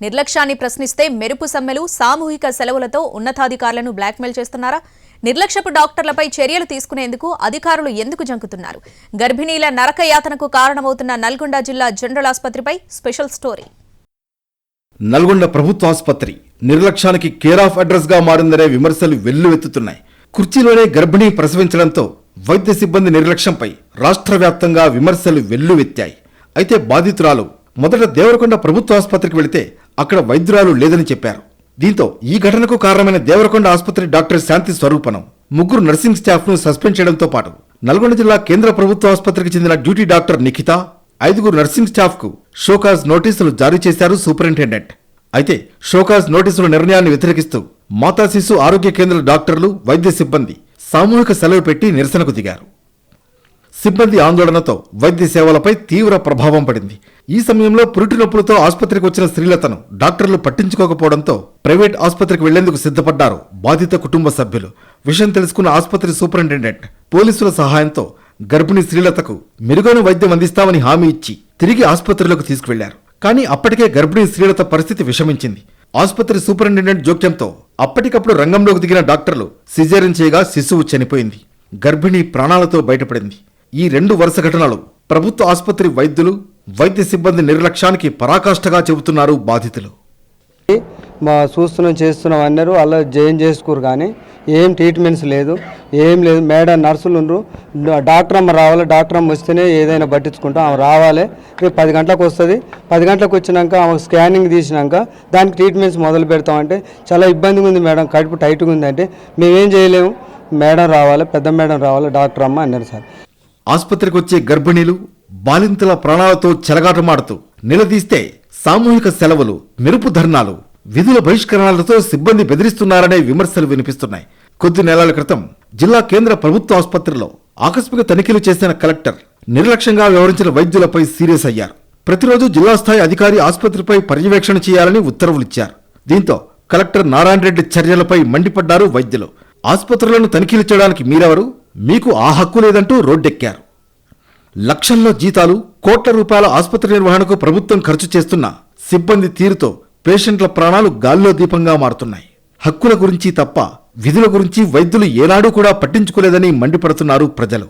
నిర్లక్ష్యాన్ని ప్రశ్నిస్తే మెరుపు సమ్మెలు సామూహిక సెలవులతో ఉన్నతాధికారులను బ్లాక్మెయిల్ చేస్తున్నారా? నిర్లక్ష్యపు డాక్టర్లపై చర్యలు తీసుకునేందుకు అధికారులు ఎందుకు జంకుతున్నారు? గర్భిణీల నరక యాతనకు కారణమవుతున్న నల్గొండ జిల్లా జనరల్ ఆసుపత్రిపై స్పెషల్ స్టోరీ. నల్గొండ ప్రభుత్వ ఆసుపత్రి నిర్లక్ష్యానికి కేర్ ఆఫ్ అడ్రస్గా మారిందనే విమర్శలు వెల్లువెత్తుతున్నాయి. కుర్చీలోనే గర్భిణీ ప్రసవించడంతో వైద్య సిబ్బంది నిర్లక్ష్యంపై రాష్ట్ర వ్యాప్తంగా విమర్శలు వెల్లువెత్తాయి. అయితే బాధితురాలు మొదట దేవరకొండ ప్రభుత్వ ఆసుపత్రికి వెళితే అక్కడ వైద్యురాలు లేదని చెప్పారు. దీంతో ఈ ఘటనకు కారణమైన దేవరకొండ ఆసుపత్రి డాక్టర్ శాంతి స్వరూపనం ముగ్గురు నర్సింగ్ స్టాఫ్ను సస్పెండ్ చేయడంతో పాటు నల్గొండ జిల్లా కేంద్ర ప్రభుత్వ ఆసుపత్రికి చెందిన డ్యూటీ డాక్టర్ నిఖిత ఐదుగురు నర్సింగ్ స్టాఫ్కు షోకాజ్ నోటీసులు జారీ చేశారు సూపరింటెండెంట్. అయితే షోకాజ్ నోటీసుల నిర్ణయాన్ని వ్యతిరేకిస్తూ మాతా శిశు ఆరోగ్య కేంద్ర డాక్టర్లు వైద్య సిబ్బంది సామూహిక సెలవు పెట్టి నిరసనకు దిగారు. సిబ్బంది ఆందోళనతో వైద్య సేవలపై తీవ్ర ప్రభావం పడింది. ఈ సమయంలో పురిటి నొప్పులతో ఆసుపత్రికి వచ్చిన శ్రీలతను డాక్టర్లు పట్టించుకోకపోవడంతో ప్రైవేట్ ఆసుపత్రికి వెళ్ళేందుకు సిద్ధపడ్డారు బాధిత కుటుంబ సభ్యులు. విషయం తెలుసుకున్న ఆసుపత్రి సూపరింటెండెంట్ పోలీసుల సహాయంతో గర్భిణీ శ్రీలతకు మెరుగైన వైద్యం అందిస్తామని హామీ ఇచ్చి తిరిగి ఆసుపత్రిలోకి తీసుకువెళ్ళారు. కానీ అప్పటికే గర్భిణీ శ్రీలత పరిస్థితి విషమించింది. ఆసుపత్రి సూపరింటెండెంట్ జోక్యంతో అప్పటికప్పుడు రంగంలోకి దిగిన డాక్టర్లు సిజేరియన్ చేయగా శిశువు చనిపోయింది. గర్భిణీ ప్రాణాలతో బయటపడింది. ఈ రెండు వరుస ఘటనలు ప్రభుత్వ ఆసుపత్రి వైద్యులు వైద్య సిబ్బంది నిర్లక్ష్యానికి పరాకాష్ఠగా చెబుతున్నారు బాధితులు. మా చూస్తున్నాం చేస్తున్నాం అన్నారు అలా జైన్ చేసుకోరు కానీ ఏం ట్రీట్మెంట్స్ లేదు ఏం లేదు. మేడం నర్సులు ఉండరు డాక్టర్ అమ్మ రావాలి డాక్టర్ అమ్మ వస్తేనే ఏదైనా పట్టించుకుంటాం. ఆమె రావాలి రేపు పది గంటలకు వస్తుంది. పది గంటలకు వచ్చినాక ఆమె స్కానింగ్ తీసినాక దానికి ట్రీట్మెంట్స్ మొదలు పెడతామంటే చాలా ఇబ్బందిగా ఉంది మేడం కడుపు టైట్గా ఉంది అంటే మేమేం చేయలేము. మేడం రావాలి పెద్ద మేడం రావాలి డాక్టర్ అమ్మ అన్నారు సార్. ఆసుపత్రికి వచ్చే గర్భిణీలు బాలింతల ప్రాణాలతో చెలగాటమాడుతూ నిలదీస్తే సామూహిక సెలవులు మెరుపు ధర్నాలు విధుల బహిష్కరణలతో సిబ్బంది బెదిరిస్తున్నారనే విమర్శలు వినిపిస్తున్నాయి. కొద్ది నెలల క్రితం జిల్లా కేంద్ర ప్రభుత్వ ఆసుపత్రిలో ఆకస్మిక తనిఖీలు చేసిన కలెక్టర్ నిర్లక్ష్యంగా వ్యవహరించిన వైద్యులపై సీరియస్ అయ్యారు. ప్రతిరోజు జిల్లా స్థాయి అధికారి ఆసుపత్రిపై పర్యవేక్షణ చేయాలని ఉత్తర్వులిచ్చారు. దీంతో కలెక్టర్ నారాయణ రెడ్డి చర్యలపై మండిపడ్డారు వైద్యులు. ఆసుపత్రులను తనిఖీలు చేయడానికి మీరెవరు? మీకు ఆ హక్కు లేదంటూ రోడ్డెక్కారు. లక్షల్లో జీతాలు కోట్ల రూపాయల ఆసుపత్రి నిర్వహణకు ప్రభుత్వం ఖర్చు చేస్తున్న సిబ్బంది తీరుతో పేషెంట్ల ప్రాణాలు గాల్లో దీపంగా మారుతున్నాయి. హక్కుల గురించి తప్ప విధుల గురించి వైద్యులు ఏనాడూ కూడా పట్టించుకోలేదని మండిపడుతున్నారు ప్రజలు.